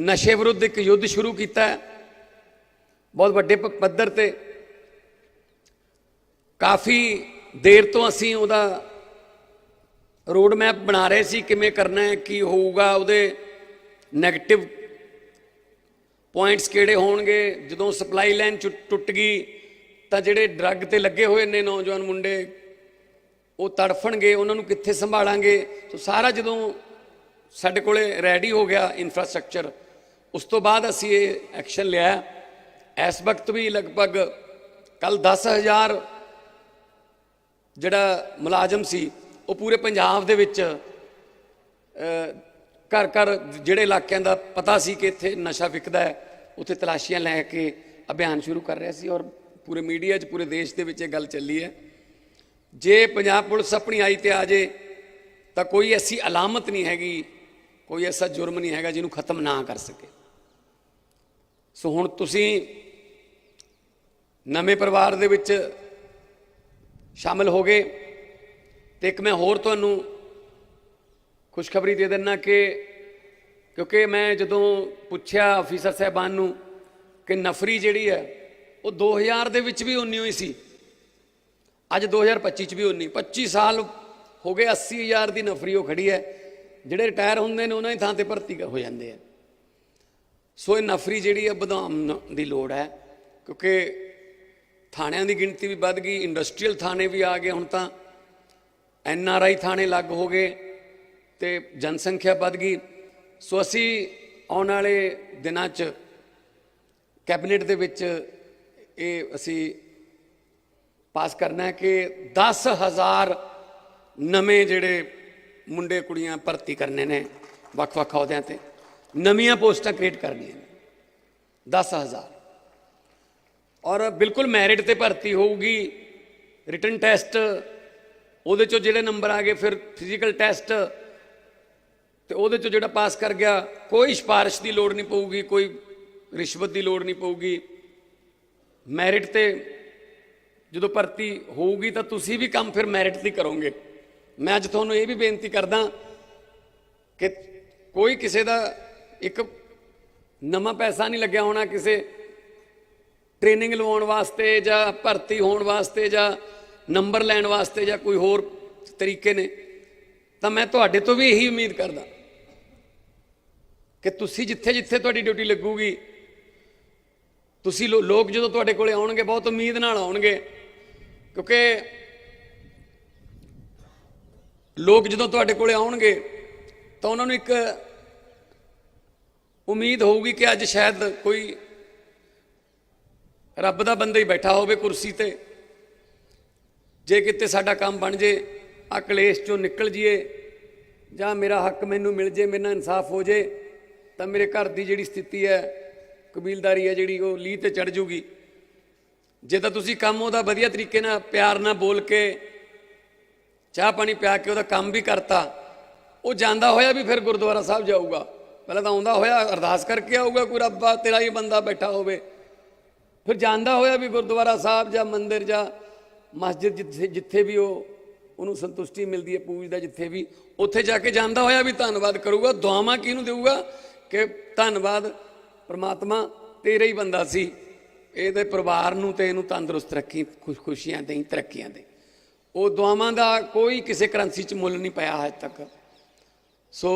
ਨਸ਼ੇ ਵਿਰੁੱਧ ਇੱਕ ਯੁੱਧ ਸ਼ੁਰੂ ਕੀਤਾ ਹੈ। ਬਹੁਤ ਵੱਡੇ ਪ- ਪੱਧਰ ਤੇ। ਕਾਫੀ ਦੇਰ ਤੋਂ ਅਸੀਂ ਉਹਦਾ ਰੋਡ ਮੈਪ ਬਣਾ ਰਹੇ ਸੀ, ਕਿਵੇਂ ਕਰਨਾ ਹੈ, ਕੀ ਹੋਊਗਾ, ਉਹਦੇ 네ਗੇਟਿਵ ਪੁਆਇੰਟਸ ਕਿਹੜੇ ਹੋਣਗੇ, ਜਦੋਂ ਸਪਲਾਈ ਲਾਈਨ ਟੁੱਟ ਗਈ, ਤਾਂ ਜਿਹੜੇ ਡਰੱਗ ਤੇ ਲੱਗੇ ਹੋਏ ਨੇ ਨੌਜਵਾਨ ਮੁੰਡੇ, ਉਹ ਤੜਫਣਗੇ, ਉਹਨਾਂ ਨੂੰ ਕਿੱਥੇ ਸੰਭਾਲਾਂਗੇ, ਸੋ ਸਾਰਾ ਜਦੋਂ ਸਾਡੇ ਕੋਲੇ ਰੈਡੀ ਹੋ ਗਿਆ ਇਨਫਰਾਸਟ੍ਰਕਚਰ ਉਸ ਤੋਂ ਬਾਅਦ ਅਸੀਂ ਇਹ ਐਕਸ਼ਨ ਲਿਆ। ਇਸ ਵਕਤ ਵੀ ਲਗਭਗ ਕੱਲ 10000 ਜਿਹੜਾ ਮੁਲਾਜ਼ਮ ਸੀ, ਉਹ ਪੂਰੇ ਪੰਜਾਬ ਦੇ ਵਿੱਚ ਘਰ ਘਰ ਜਿਹੜੇ ਇਲਾਕਿਆਂ ਦਾ ਪਤਾ ਸੀ ਕਿ ਇੱਥੇ ਨਸ਼ਾ ਵਿਕਦਾ ਹੈ, ਉੱਥੇ ਤਲਾਸ਼ੀਆਂ ਲੈ ਕੇ ਅਭਿਆਨ ਸ਼ੁਰੂ ਕਰ ਰਿਹਾ ਸੀ ਔਰ ਪੂਰੇ ਮੀਡੀਆ 'ਚ, ਪੂਰੇ ਦੇਸ਼ ਦੇ ਵਿੱਚ ਇਹ ਗੱਲ ਚੱਲੀ ਹੈ। ਜੇ ਪੰਜਾਬ ਪੁਲਿਸ ਆਪਣੀ ਆਈ ਤੇ ਆ ਜੇ ਤਾਂ ਕੋਈ ਐਸੀ ਅਲਾਮਤ ਨਹੀਂ ਹੈਗੀ ਕੋਈ ਐਸਾ ਜੁਰਮ ਨਹੀਂ ਹੈਗਾ ਜਿਹਨੂੰ ਖਤਮ ਨਾ ਕਰ ਸਕੇ। ਸੋ ਹੁਣ ਤੁਸੀਂ ਨਵੇਂ ਪਰਿਵਾਰ ਦੇ ਵਿੱਚ ਸ਼ਾਮਲ ਹੋ ਗਏ ਤੇ ਇੱਕ ਮੈਂ ਹੋਰ ਤੁਹਾਨੂੰ ਖੁਸ਼ਖਬਰੀ ਦੇ ਦਿੰਨਾ ਕਿ ਕਿਉਂਕਿ ਮੈਂ ਜਦੋਂ ਪੁੱਛਿਆ ਅਫੀਸਰ ਸਾਹਿਬਾਨ ਨੂੰ ਕਿ ਨਫਰੀ ਜਿਹੜੀ ਹੈ ਉਹ 2000 ਦੇ ਵਿੱਚ ਵੀ ਉਨੀ ਹੋਈ ਸੀ, ਅੱਜ 2025 ਚ ਵੀ ਉਨੀ 25 ਸਾਲ ਹੋ ਗਏ 80000 ਦੀ ਨਫਰੀ ਉਹ ਖੜੀ ਹੈ। ਜਿਹੜੇ ਰਿਟਾਇਰ ਹੁੰਦੇ ਨੇ, ਉਹਨਾਂ ਦੀ ਥਾਂ ਤੇ ਭਰਤੀ ਹੋ ਜਾਂਦੇ ਆ। ਸੋ ਇਹ ਨਫਰੀ ਜਿਹੜੀ ਹੈ ਵਧਾਉਣ ਦੀ ਲੋੜ ਹੈ। ਕਿਉਂਕਿ ਥਾਣਿਆਂ ਦੀ ਗਿਣਤੀ ਵੀ ਵੱਧ ਗਈ, ਇੰਡਸਟਰੀਅਲ ਥਾਣੇ ਵੀ ਆ ਗਏ। ਹੁਣ ਤਾਂ ਐਨ ਆਰ ਆਈ ਥਾਣੇ ਲੱਗ ਹੋ ਗਏ ਤੇ ਜਨਸੰਖਿਆ ਵੱਧ ਗਈ। ਸੋ ਅਸੀਂ ਆਉਣ ਵਾਲੇ ਦਿਨਾਂ 'ਚ ਕੈਬਨਿਟ ਦੇ ਵਿੱਚ ਇਹ ਅਸੀਂ ਪਾਸ ਕਰਨਾ ਹੈ ਕਿ 10000 ਨਵੇਂ ਜਿਹੜੇ ਮੁੰਡੇ ਕੁੜੀਆਂ ਭਰਤੀ ਕਰਨੇ ਨੇ ਵੱਖ-ਵੱਖ ਅਹੁਦਿਆਂ ਤੇ। ਨਵੀਆਂ ਪੋਸਟਾਂ ਕ੍ਰੀਏਟ ਕਰਨੀਆਂ ਨੇ। 10000 ਔਰ ਬਿਲਕੁਲ ਮੈਰਿਟ ਤੇ ਭਰਤੀ ਹੋਊਗੀ। ਰਿਟਨ ਟੈਸਟ ਉਹਦੇ ਚੋਂ ਜਿਹੜੇ ਨੰਬਰ ਆ ਗਏ, ਫਿਰ ਫਿਜ਼ੀਕਲ ਟੈਸਟ ਤੇ ਉਹਦੇ ਚੋਂ ਜਿਹੜਾ ਪਾਸ ਕਰ ਗਿਆ, ਕੋਈ ਸਿਫਾਰਿਸ਼ ਦੀ ਲੋੜ ਨਹੀਂ ਪਊਗੀ, ਕੋਈ ਰਿਸ਼ਵਤ ਦੀ ਲੋੜ ਨਹੀਂ ਪਊਗੀ। ਮੈਰਿਟ ਤੇ ਜਦੋਂ ਭਰਤੀ ਹੋਊਗੀ ਤਾਂ ਤੁਸੀਂ ਵੀ ਕੰਮ ਫਿਰ ਮੈਰਿਟ ਦੀ ਕਰੋਗੇ। ਮੈਂ ਅੱਜ ਤੁਹਾਨੂੰ ਇਹ ਵੀ ਬੇਨਤੀ ਕਰਦਾ ਕਿ ਕੋਈ ਕਿਸੇ ਦਾ ਇੱਕ ਨਵਾਂ ਪੈਸਾ ਨਹੀਂ ਲੱਗਿਆ ਹੋਣਾ ਕਿਸੇ ਟ੍ਰੇਨਿੰਗ ਲਵਾਉਣ ਵਾਸਤੇ ਜਾਂ ਭਰਤੀ ਹੋਣ ਵਾਸਤੇ ਜਾਂ ਨੰਬਰ ਲੈਣ ਵਾਸਤੇ ਜਾਂ ਕੋਈ ਹੋਰ ਤਰੀਕੇ ਨੇ, ਤਾਂ ਮੈਂ ਤੁਹਾਡੇ ਤੋਂ ਵੀ ਇਹੀ ਉਮੀਦ ਕਰਦਾ ਕਿ ਤੁਸੀਂ ਜਿੱਥੇ ਜਿੱਥੇ ਤੁਹਾਡੀ ਡਿਊਟੀ ਲੱਗੂਗੀ, ਤੁਸੀਂ ਲੋ- ਲੋਕ ਜਦੋਂ ਤੁਹਾਡੇ ਕੋਲੇ ਆਉਣਗੇ, ਬਹੁਤ ਉਮੀਦ ਨਾਲ ਆਉਣਗੇ, ਕਿਉਂਕਿ ਲੋਕ ਜਦੋਂ ਤੁਹਾਡੇ ਕੋਲੇ ਆਉਣਗੇ, ਤਾਂ ਉਹਨਾਂ ਨੂੰ ਇੱਕ ਉਮੀਦ ਹੋਊਗੀ ਕਿ ਅੱਜ ਸ਼ਾਇਦ ਕੋਈ ਰੱਬ ਦਾ ਬੰਦਾ ਹੀ ਬੈਠਾ ਹੋਵੇ ਕੁਰਸੀ ਤੇ। ਜੇ ਕਿਤੇ ਸਾਡਾ ਕੰਮ ਬਣ ਜੇ ਆ ਕਲੇਸ਼ ਚੋਂ ਨਿਕਲ ਜੀਏ, ਜਾਂ ਮੇਰਾ ਹੱਕ ਮੈਨੂੰ ਮਿਲ ਜੇ, ਮੇਰੇ ਨਾਲ ਇਨਸਾਫ ਹੋ ਜੇ, ਤਾਂ ਮੇਰੇ ਘਰ ਦੀ ਜਿਹੜੀ ਸਥਿਤੀ ਹੈ, ਕਬੀਲਦਾਰੀ ਹੈ ਜਿਹੜੀ, ਉਹ ਲੀਹ ਤੇ ਚੜ ਜੂਗੀ। ਜੇ ਤਾਂ ਤੁਸੀਂ ਕੰਮ ਉਹਦਾ ਵਧੀਆ ਤਰੀਕੇ ਨਾਲ, ਪਿਆਰ ਨਾਲ ਬੋਲ ਕੇ ਚਾਹ ਪਾਣੀ ਪਿਆ ਕੇ ਉਹਦਾ ਕੰਮ ਵੀ ਕਰਤਾ। ਉਹ ਜਾਂਦਾ ਹੋਇਆ ਵੀ ਫਿਰ ਗੁਰਦੁਆਰਾ ਸਾਹਿਬ ਜਾਊਗਾ। ਪਹਿਲਾਂ ਤਾਂ ਆਉਂਦਾ ਹੋਇਆ, ਅਰਦਾਸ ਕਰਕੇ ਆਊਗਾ ਕੋਈ ਰੱਬਾ, ਤੇਰਾ ਹੀ ਬੰਦਾ ਬੈਠਾ ਹੋਵੇ। ਫਿਰ ਜਾਂਦਾ ਹੋਇਆ ਵੀ ਗੁਰਦੁਆਰਾ ਸਾਹਿਬ ਜਾਂ ਮੰਦਿਰ ਜਾਂ ਮਸਜਿਦ ਜਿੱਥੇ ਜਿੱਥੇ ਵੀ ਉਹ, ਉਹਨੂੰ ਸੰਤੁਸ਼ਟੀ ਮਿਲਦੀ ਹੈ ਪੂਜਦਾ ਜਿੱਥੇ ਵੀ, ਉੱਥੇ ਜਾ ਕੇ ਜਾਂਦਾ ਹੋਇਆ ਵੀ ਧੰਨਵਾਦ ਕਰੂਗਾ, ਦੁਆਵਾਂ ਕਿਹਨੂੰ ਦੇਊਗਾ? ਕਿ ਧੰਨਵਾਦ, ਪ੍ਰਮਾਤਮਾ ਤੇਰਾ ਹੀ ਬੰਦਾ ਸੀ। ਇਹਦੇ ਪਰਿਵਾਰ ਨੂੰ ਤੇ ਇਹਨੂੰ ਤੰਦਰੁਸਤ ਰੱਖੀ, ਖੁਸ਼ ਖੁਸ਼ੀਆਂ ਦੇਈ, ਤਰੱਕੀਆਂ ਦੇ ਉਹ ਦੁਆਵਾਂ ਦਾ ਕੋਈ ਕਿਸੇ ਕਰੰਸੀ 'ਚ ਮੁੱਲ ਨਹੀਂ ਪਾਇਆ ਹਜੇ ਤੱਕ। ਸੋ